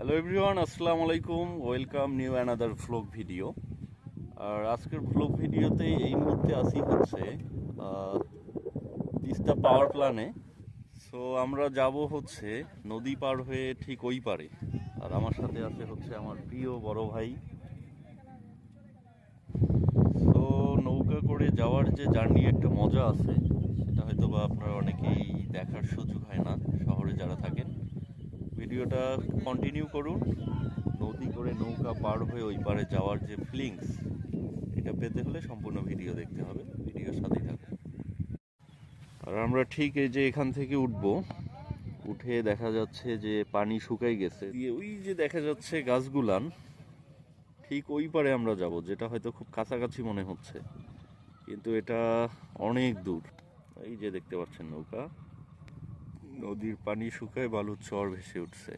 Hello everyone আসসালামু আলাইকুম welcome new another vlog video আর আজকের ভ্লগ ভিডিওতে এই মুহূর্তে আসি হচ্ছে তিস্তা পাওয়ার প্ল্যানে সো আমরা যাব হচ্ছে নদী পার হয়ে ঠিক ওই পারে। আর আমার সাথে আছে হচ্ছে আমার প্রিয় বড় ভাই। সো নৌকা করে যাওয়ার যে জার্নি একটা মজা আছে, সেটা হয়তো বা আপনারা অনেকেই দেখার সুযোগ হয় না, শহরে যারা থাকেন। ভিডিওটা কন্টিনিউ করুন। নদী করে নৌকা পার হয়ে ওই পারে যাওয়ার যে ফিলিংস এটা পেতে হলে সম্পূর্ণ ভিডিও দেখতে হবে। ভিডিওর সাথেই থাকুন। আর আমরা ঠিক এই যে এখান থেকে উঠব, উঠে দেখা যাচ্ছে যে পানি শুকাই গেছে। দিয়ে ওই যে দেখা যাচ্ছে গাছগুলান, ঠিক ওই পারে আমরা যাব, যেটা হয়তো খুব কাছাকাছি মনে হচ্ছে। কিন্তু এটা অনেক দূর। এই যে দেখতে পাচ্ছেন নৌকা। নদীর পানি শুকায় বালুর চর ভেসে উঠছে।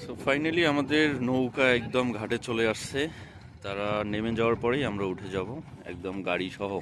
সো ফাইনালি আমাদের নৌকা একদম ঘাটে চলে আসছে। তারা নেমে যাওয়ার পরেই আমরা উঠে যাব। একদম গাড়ি সহ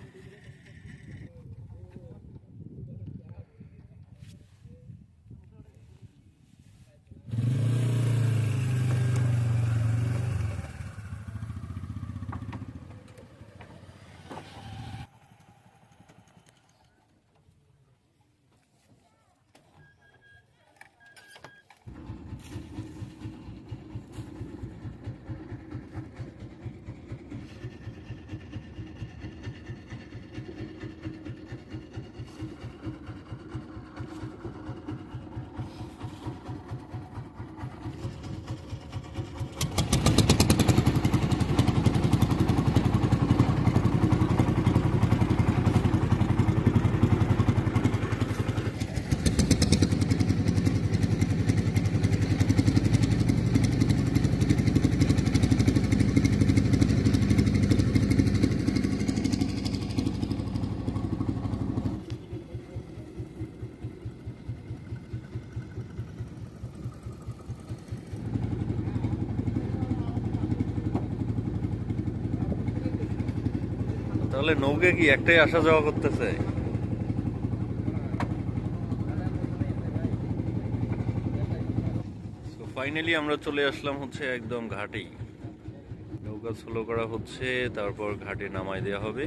তাহলে নৌকে কি একটাই আসা যাওয়া করতেছে? ফাইনালি আমরা চলে আসলাম হচ্ছে একদম ঘাটেই। নৌকা স্লো করা হচ্ছে, তারপর ঘাটে নামাই দেওয়া হবে।